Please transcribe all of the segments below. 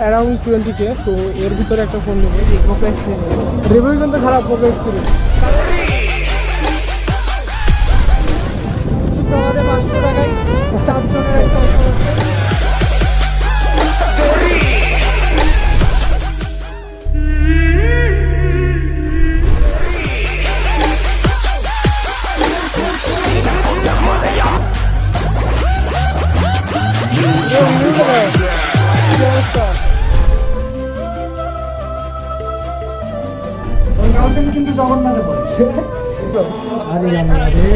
Around twenty কে তো এর ভিতরে একটা ফোন নেবে পোকো রিভিউ কিন্তু খারাপ পোকো এক্সপিরিয়েন্স আরে রান্না রে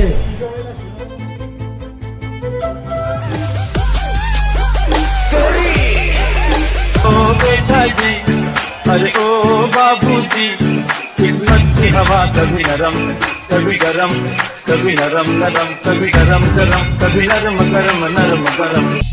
ओ बेटा जी अरे ओ बाबूजी किस्मत की हवा कभी नरम कभी गरम कभी नरम नरम कभी गरम गरम कभी नरम गरम नरम गरम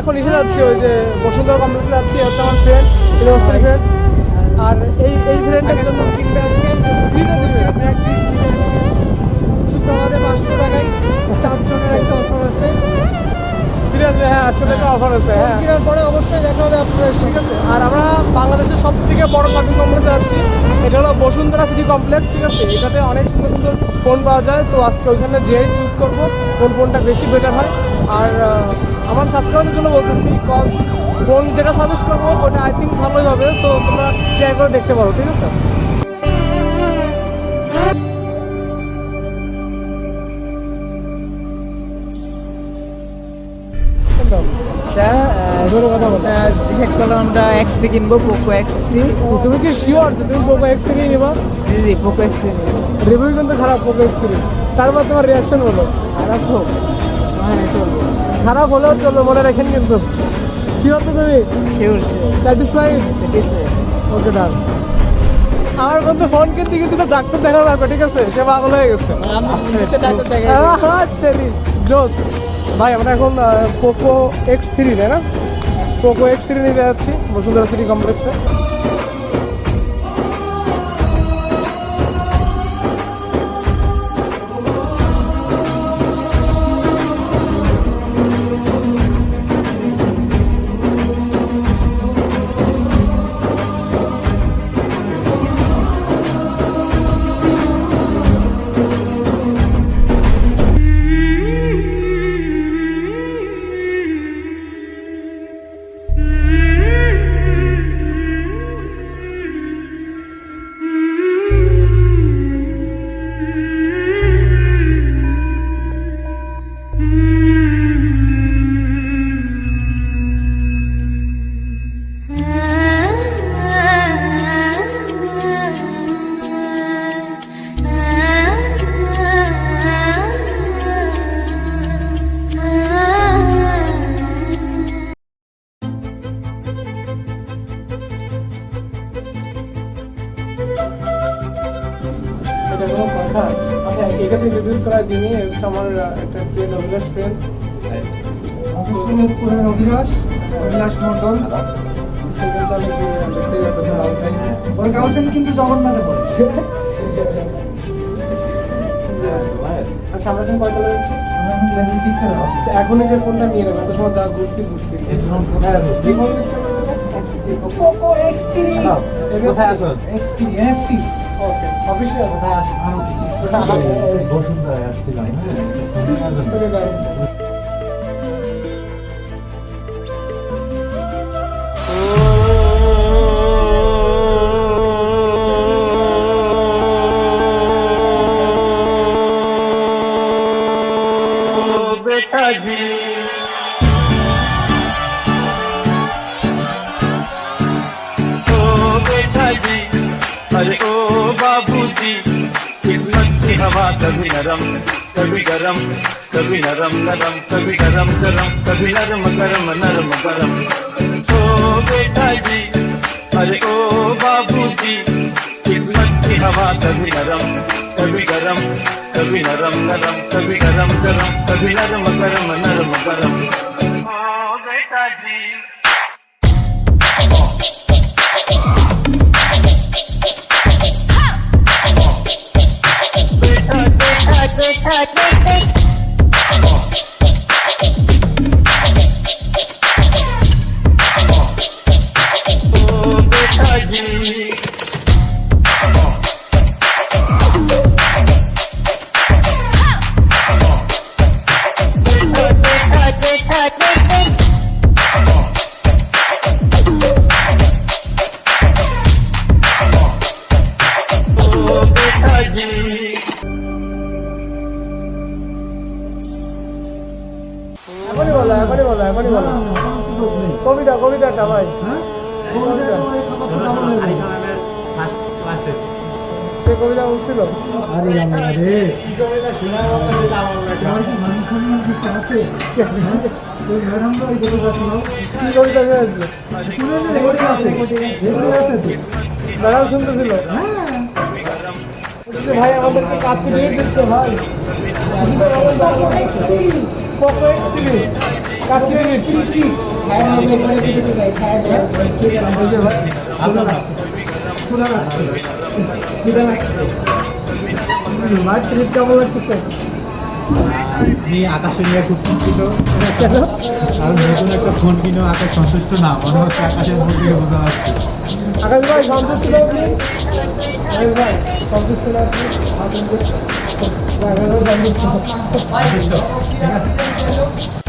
এখন এসে যাচ্ছি ওই যে বসুন্ধরা কমপ্লেক্সে যাচ্ছি হচ্ছে আমার ফ্রেন্ড ইউনিভার্সিটি ফ্রেন্ড আর এই এই ফ্রেন্ডটার জন্য আমাদের পাঁচশো টাকায় চারজনের একটা অফার আছে। সিরিয়াসলি হ্যাঁ আজকে একটা অফার আছে হ্যাঁ। কেনার পরে অবশ্যই দেখা হবে আপনাদের ঠিক আছে আর আমরা বাংলাদেশের সব থেকে বড় শপিং কমপ্লেক্সে যাচ্ছি। এটা হলো বসুন্ধরা সিটি কমপ্লেক্স ঠিক আছে? এটাতে অনেক সুন্দর সুন্দর ফোন পাওয়া যায়। তো আজকে ওইখানে যেই চুজ করব কোন ফোনটা বেশি বেটার হয়। আর আমার সাবস্ক্রাইবারদের জন্য বলতেছি কজ ফোন যেটা সাজেস্ট করব ওটা আই থিঙ্ক ভালোই হবে তো তোমরা ট্রাই করে দেখতে পারো ঠিক আছে। ডিসাইড করলাম আমরা এক্স থ্রি কিনবো পোকো এক্স থ্রি তুমি কি শিওর যে তুমি পোকো এক্স থ্রি নিবা? জি জি পোকো এক্স থ্রি রিভিউ কিন্তু খারাপ পোকো এক্স থ্রি তারপর তোমার রিয়াকশন বলো। খারাপ হোক। হ্যাঁ খারাপ হলেও চলবে মনে রাখেন কিন্তু। শিওর তো তুমি? Sure sure satisfied satisfy okay done আমার বন্ধু ফোন কিনতে কিন্তু তো ডাক্তার দেখা লাগবে ঠিক আছে? সে পাগল হয়ে গেছে। জোস। ভাই আমরা এখন পোকো এক্স থ্রি তাই না? পোকো এক্স থ্রি নিতে যাচ্ছি বসুন্ধরা সিটি কমপ্লেক্সে এটা কোনো কথা আচ্ছা এখানে ইন্ট্রোডিউস করার যিনি হচ্ছে আমার একটা ফ্রেন্ড অভিলাষ ফ্রেন্ড অবশ্যই অভিলাষ অভিলাষ মন্ডল ওর গার্লফ্রেন্ড কিন্তু জগন্নাথে পড়েছে আচ্ছা আমরা এখন কয়টা আমরা এখন লেভেল সিক্স আছি। আচ্ছা যে ফোনটা নিয়ে নেবে এত সময় যা ঘুরছি ঘুরছি। কি ফোন নিচ্ছে। Poco X three X three NFC কিছু। আসছিলাম হ্যাঁ। कभी नरम कभी गरम कभी नरम नरम कभी गरम गरम कभी नरम गरम नरम गरम। ओ बेटा जी अरे ओ बाबू जी किस्मत की हवा कभी नरम कभी गरम कभी नरम नरम कभी गरम गरम कभी नरम गरम नरम गरम। ओ बेटा जी Like. me. এখনই বলো এখনই বলো এখনই বলো। কবিতা কবিতাটা ভাই। হ্যাঁ? সে কবিতা বলছিল আরে আল্লাহ রে। কি কবিতা? শোনা বলতে যেটা আমার লেখা তোমার কি সম্মান কিছু আছে। হ্যাঁ? ম্যাডাম তো এই কবিতা শোনাও। কি কবিতা শুনেছিল শুনে যে রেকর্ডিং আছে। রেকর্ডিং আছে তো। ম্যাডাম শুনতেছিল? হ্যাঁ। ভাই আমাদেরকে কাচ্চি দিয়ে দিচ্ছে ভাই। তো আমাদের কাছে। পোকো এক্স থ্রি কাচ্চি দিয়ে কি কি বলছে ভাই রাখছে খোদা রাখছে খোদা রাখছে ট্রিপ কেমন লাগতেছে আমি আকাশে নিয়ে খুব চিন্তিত কারণ নতুন একটা ফোন কিনেও আকাশ সন্তুষ্ট না মনে হচ্ছে আকাশের মুখ থেকে বোঝা যাচ্ছে। আকাশ ভাই সন্তুষ্ট না আপনি? আকাশ ভাই সন্তুষ্ট না আপনি? সন্তুষ্ট। ঠিক আছে।